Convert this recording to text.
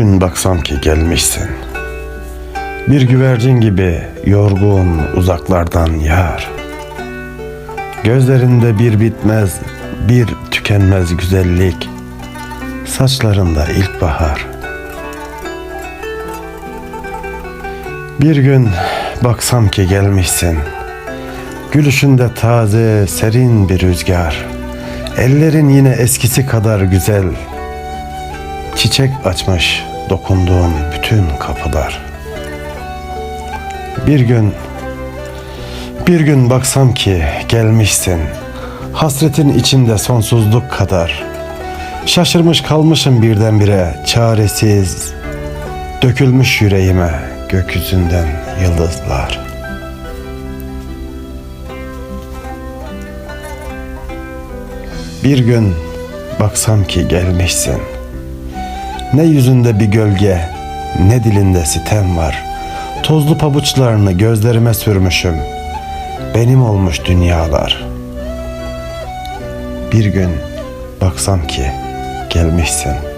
gün baksam ki gelmişsin. Bir güvercin gibi yorgun uzaklardan yar. Gözlerinde bir bitmez, bir tükenmez güzellik. Saçlarında ilkbahar. Bir gün baksam ki gelmişsin. Gülüşünde taze, serin bir rüzgar. Ellerin yine eskisi kadar güzel. Çiçek açmış dokunduğun bütün kapılar. Bir gün bir gün baksam ki gelmişsin. Hasretin içinde sonsuzluk kadar. Şaşırmış kalmışım birdenbire çaresiz. Dökülmüş yüreğime gökyüzünden yıldızlar. Bir gün baksam ki gelmişsin. Ne yüzünde bir gölge, ne dilinde sitem var. Tozlu pabuçlarını gözlerime sürmüşüm. Benim olmuş dünyalar. Bir gün baksam ki gelmişsin.